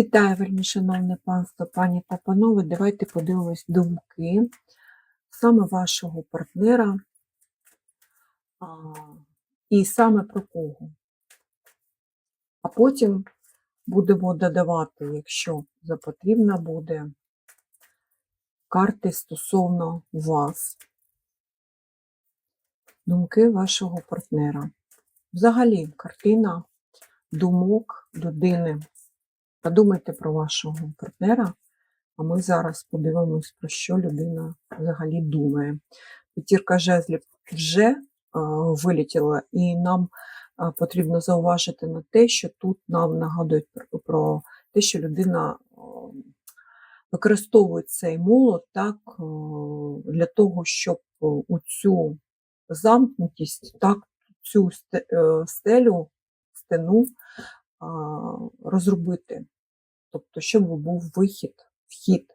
Вітаю, вельми шановне панство, пані та панове. Давайте подивимось думки саме вашого партнера а, і саме про кого. А потім будемо додавати, якщо за потрібно буде, карти стосовно вас. Думки вашого партнера. Взагалі, картина думок людини. Подумайте про вашого партнера, а ми зараз подивимось, про що людина взагалі думає. П'ятірка жезлів вже е, вилетіла, і нам е, потрібно зауважити на те, що тут нам нагадують про, те, що людина е, використовує цей молот так, для того, щоб у цю замкнутість, так, цю стелю, стену розробити. Тобто, щоб був вихід, вхід.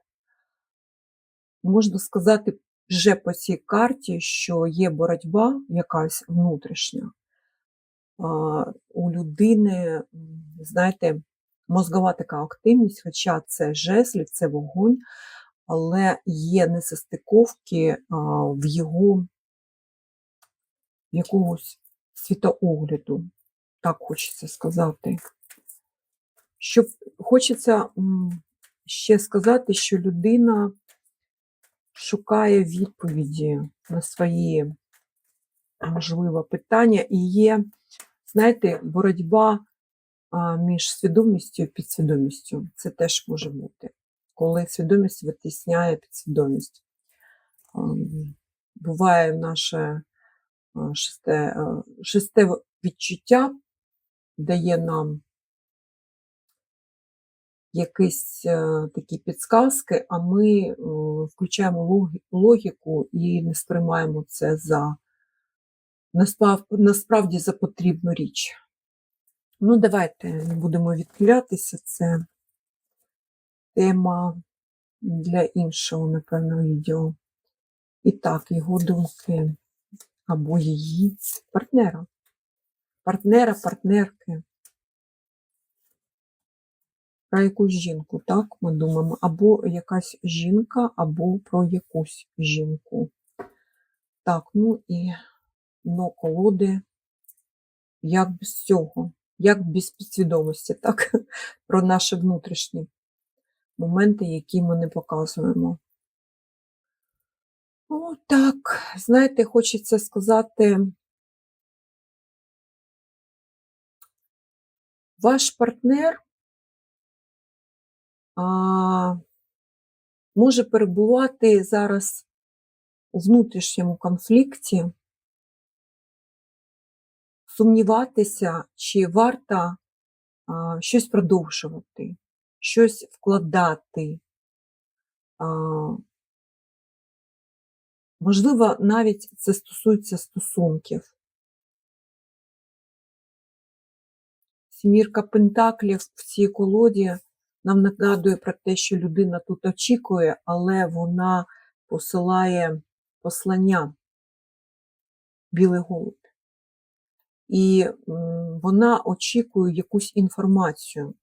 Можна сказати вже по цій карті, що є боротьба якась внутрішня. У людини, знаєте, мозгова така активність, хоча це жезлі, це вогонь, але є несостиковки в його в якогось світоогляду, так хочеться сказати. Щоб хочеться ще сказати, що людина шукає відповіді на свої, можливо, питання, і є, знаєте, боротьба між свідомістю і підсвідомістю. Це теж може бути, коли свідомість витісняє підсвідомість. Буває наше шесте, шесте відчуття дає нам якісь е, такі підсказки, а ми е, включаємо логіку і не сприймаємо це за насправді за потрібну річ. Ну, давайте не будемо відхилятися. Це тема для іншого, напевно, відео. І так, його думки або її партнера. Партнера, партнерки. Про якусь жінку, так, ми думаємо, або якась жінка, або про якусь жінку. Так, ну і дно колоди, як без цього, як без підсвідомості, так, про наші внутрішні моменти, які ми не показуємо. О, так, знаєте, хочеться сказати, ваш партнер а, може перебувати зараз у внутрішньому конфлікті, сумніватися, чи варто а, щось продовжувати, щось вкладати. А, можливо, навіть це стосується стосунків. Сімірка Пентаклів в цій колоді нам нагадує про те, що людина тут очікує, але вона посилає послання білий голуб. І вона очікує якусь інформацію.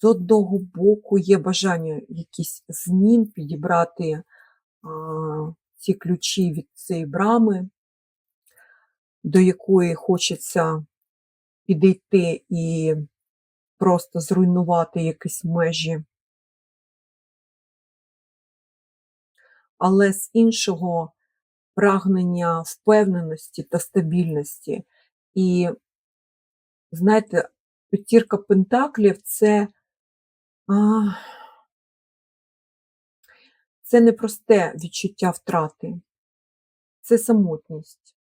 З одного боку є бажання якісь змін підібрати а, ці ключі від цієї брами, до якої хочеться підійти і просто зруйнувати якісь межі. Але з іншого прагнення впевненості та стабільності. І, знаєте, п'ятірка пентаклів це, а, це непросте відчуття втрати, це самотність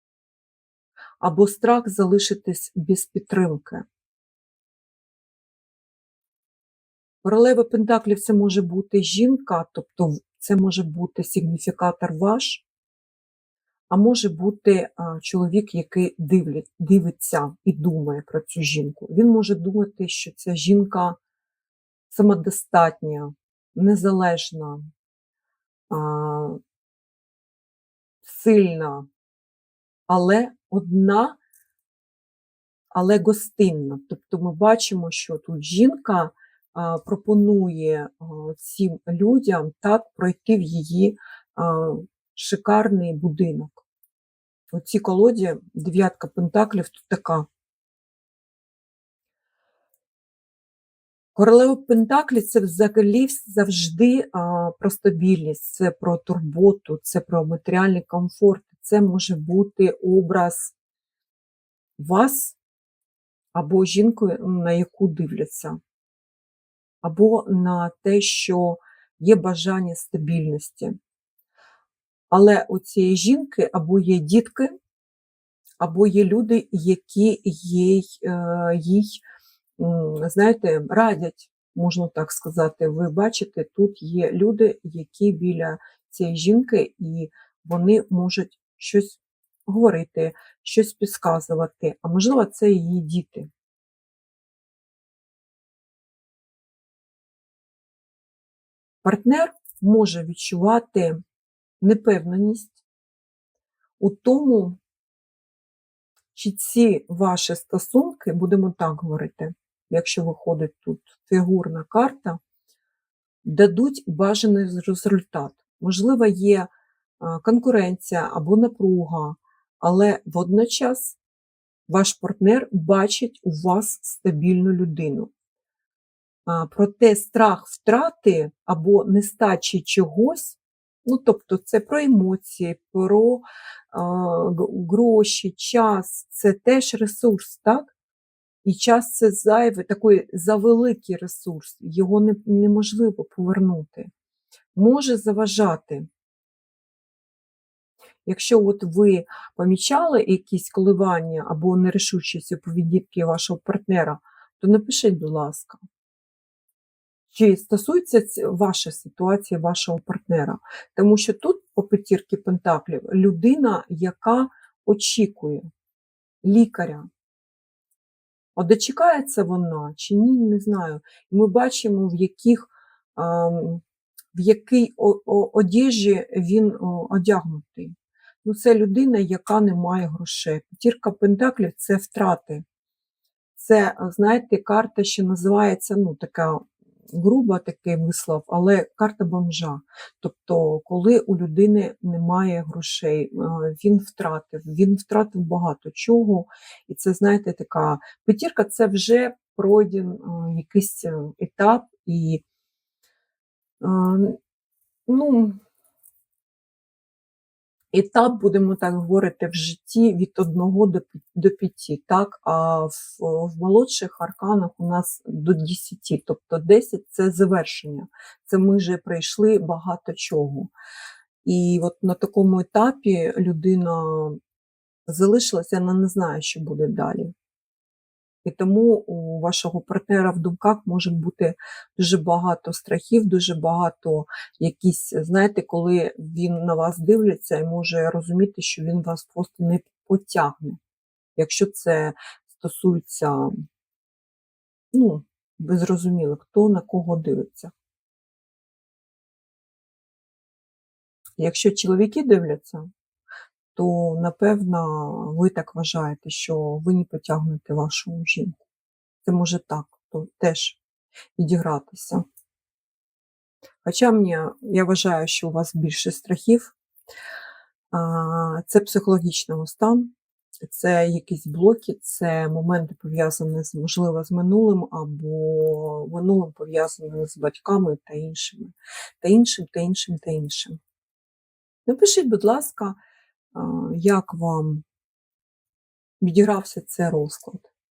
або страх залишитись без підтримки. Королева Пентаклів це може бути жінка, тобто це може бути сигніфікатор ваш, а може бути чоловік, який дивлять, дивиться і думає про цю жінку. Він може думати, що ця жінка самодостатня, незалежна, сильна, але одна але гостинна. Тобто ми бачимо, що тут жінка пропонує цим людям так пройти в її шикарний будинок. У цій колоді дев'ятка пентаклів тут така. Королева Пентаклі це взагалі завжди а, про стабільність, це про турботу, це про матеріальний комфорт. Це може бути образ вас або жінкою, на яку дивляться, або на те, що є бажання стабільності. Але у цієї жінки або є дітки, або є люди, які їй, е, їй знаєте, радять, можна так сказати. Ви бачите, тут є люди, які біля цієї жінки, і вони можуть щось говорити, щось підказувати, а можливо, це її діти. Партнер може відчувати непевненість у тому, чи ці ваші стосунки, будемо так говорити, якщо виходить тут фігурна карта, дадуть бажаний результат. Можливо, є конкуренція або напруга, але водночас ваш партнер бачить у вас стабільну людину. Проте страх втрати або нестачі чогось, ну тобто це про емоції, про а, гроші, час, це теж ресурс, так? І час це зайвий, такий завеликий ресурс, його не, неможливо повернути. Може заважати. Якщо от ви помічали якісь коливання або нерішучість у поведінки вашого партнера, то напишіть, будь ласка, чи стосується ваша ситуація вашого партнера. Тому що тут по п'ятірки пентаклів людина, яка очікує лікаря. А дочекається вона чи ні, не знаю. Ми бачимо, в яких в якій одежі він одягнутий. Ну, це людина, яка не має грошей. П'ятірка пентаклів це втрати. Це, знаєте, карта, що називається, ну, така груба такий вислов, але карта бомжа. Тобто, коли у людини немає грошей, е, він втратив, він втратив багато чого. І це, знаєте, така п'ятірка це вже пройден е, якийсь е, етап і е, ну, етап, будемо так говорити, в житті від 1 до пі- до 5, так? а в, в молодших арканах у нас до 10, тобто 10 це завершення. Це ми вже пройшли багато чого. І от на такому етапі людина залишилася, вона не знає, що буде далі. І тому у вашого партнера в думках може бути дуже багато страхів, дуже багато якісь, знаєте, коли він на вас дивиться і може розуміти, що він вас просто не потягне. Якщо це стосується, ну, ви зрозуміли, хто на кого дивиться. Якщо чоловіки дивляться, то напевно ви так вважаєте, що ви не потягнете вашу жінку. Це може так то теж відігратися. Хоча мені, я вважаю, що у вас більше страхів, це психологічного стану, це якісь блоки, це моменти пов'язані можливо, з минулим або минулим пов'язаними з батьками та іншими, та іншим, та іншим, та іншим. Напишіть, будь ласка, як вам відігрався цей розклад.